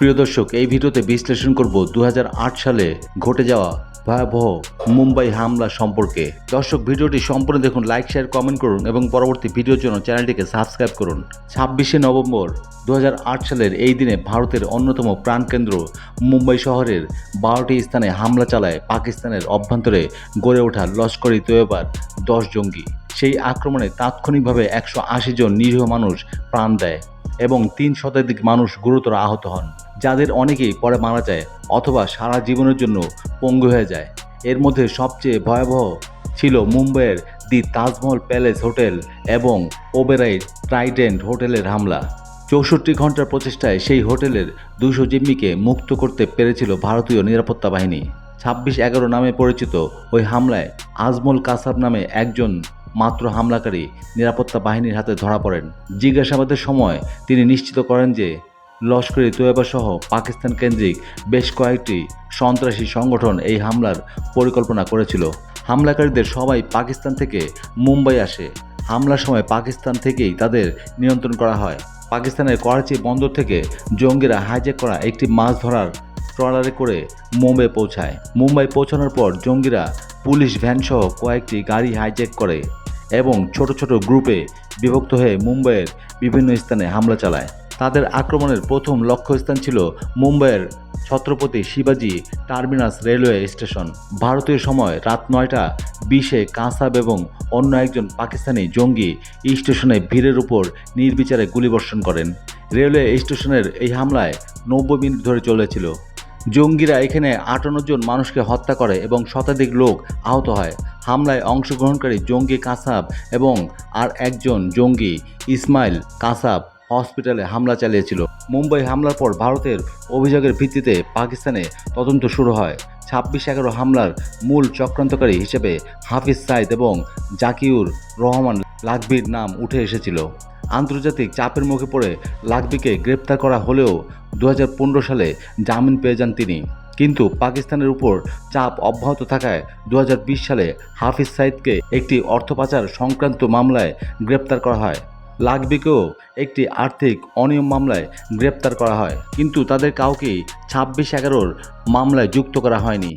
প্রিয় দর্শক, এই ভিডিওতে বিশ্লেষণ করব দু হাজার আট সালে ঘটে যাওয়া ভয়াবহ মুম্বাই হামলা সম্পর্কে। দর্শক, ভিডিওটি সম্পূর্ণ দেখুন লাইক শেয়ার কমেন্ট করুন এবং পরবর্তী ভিডিওর জন্য চ্যানেলটিকে সাবস্ক্রাইব করুন। ছাব্বিশে নভেম্বর দু হাজার আট সালের এই দিনে ভারতের অন্যতম প্রাণকেন্দ্র মুম্বাই শহরের বারোটি স্থানে হামলা চালায় পাকিস্তানের অভ্যন্তরে গড়ে ওঠা লস্করি তৈয়বার দশ জঙ্গি। সেই আক্রমণে তাৎক্ষণিকভাবে একশো আশি জন নিরীহ মানুষ প্রাণ দেয়। এবং তিন শতাধিক মানুষ গুরুতর আহত হন, যাদের অনেকেই পরে মারা যায় অথবা সারা জীবনের জন্য পঙ্গু হয়ে যায়। এর মধ্যে সবচেয়ে ভয়াবহ ছিল মুম্বাইয়ের দি তাজমহল প্যালেস হোটেল এবং ওবেরাই ট্রাইডেন্ট হোটেলের হামলা। চৌষট্টি ঘণ্টার প্রচেষ্টায় সেই হোটেলের দুশো জিম্মিকে মুক্ত করতে পেরেছিল ভারতীয় নিরাপত্তা বাহিনী। ছাব্বিশ এগারো নামে পরিচিত ওই হামলায় আজমল কাসাব নামে একজন মাত্র হামলাকারী নিরাপত্তা বাহিনীর হাতে ধরা পড়েন। জিজ্ঞাসাবাদের সময় তিনি নিশ্চিত করেন যে লস্করি তৈয়বা সহ পাকিস্তান কেন্দ্রিক বেশ কয়েকটি সন্ত্রাসী সংগঠন এই হামলার পরিকল্পনা করেছিল। হামলাকারীদের সবাই পাকিস্তান থেকে মুম্বাই আসে। হামলার সময় পাকিস্তান থেকেই তাদের নিয়ন্ত্রণ করা হয়। পাকিস্তানের করাচি বন্দর থেকে জঙ্গিরা হাইজ্যাক করা একটি মাছ ধরার ট্রলারে করে মুম্বাই পৌঁছায়। মুম্বাই পৌঁছানোর পর জঙ্গিরা পুলিশ ভ্যানসহ কয়েকটি গাড়ি হাইজ্যাক করে। এবং ছোট ছোট গ্রুপে বিভক্ত হয়ে মুম্বাইয়ের বিভিন্ন স্থানে হামলা চালায়। তাদের আক্রমণের প্রথম লক্ষ্যস্থান ছিল মুম্বাইয়ের ছত্রপতি শিবাজি টার্মিনাস রেলওয়ে স্টেশন। ভারতীয় সময় রাত নয়টা বিশে কাঁসাব এবং অন্য একজন পাকিস্তানি জঙ্গি স্টেশনে ভিড়ের উপর নির্বিচারে গুলিবর্ষণ করেন। রেলওয়ে স্টেশনের এই হামলায় নব্বই মিনিট ধরে চলেছিল। জঙ্গিরা এখানে আটান্ন জন মানুষকে হত্যা করে এবং শতাধিক লোক আহত হয়। হামলায় অংশগ্রহণকারী জঙ্গি কাসাব এবং আর একজন জঙ্গি ইসমাইল কাসাব হসপিটালে হামলা চালিয়েছিল। মুম্বাই হামলার পর ভারতের অভিযোগের ভিত্তিতে পাকিস্তানে তদন্ত শুরু হয়। ছাব্বিশ এগারো হামলার মূল চক্রান্তকারী হিসেবে হাফিজ সাইদ এবং জাকিউর রহমান লাকবির নাম উঠে এসেছিল। আন্তর্জাতিক চাপের মুখে পড়ে লাকবিকে গ্রেপ্তার করা হলেও দু হাজার পনেরো সালে জামিন পেয়ে যান তিনি। কিন্তু পাকিস্তানের উপর চাপ অব্যাহত থাকায় দু হাজার বিশ সালে হাফিজ সাইদকে একটি অর্থ পাচার সংক্রান্ত মামলায় গ্রেপ্তার করা হয়। লাগবিকেও একটি আর্থিক অনিয়ম মামলায় গ্রেপ্তার করা হয়, কিন্তু তাদের কাউকেই ছাব্বিশ এগারোর মামলায় যুক্ত করা হয়নি।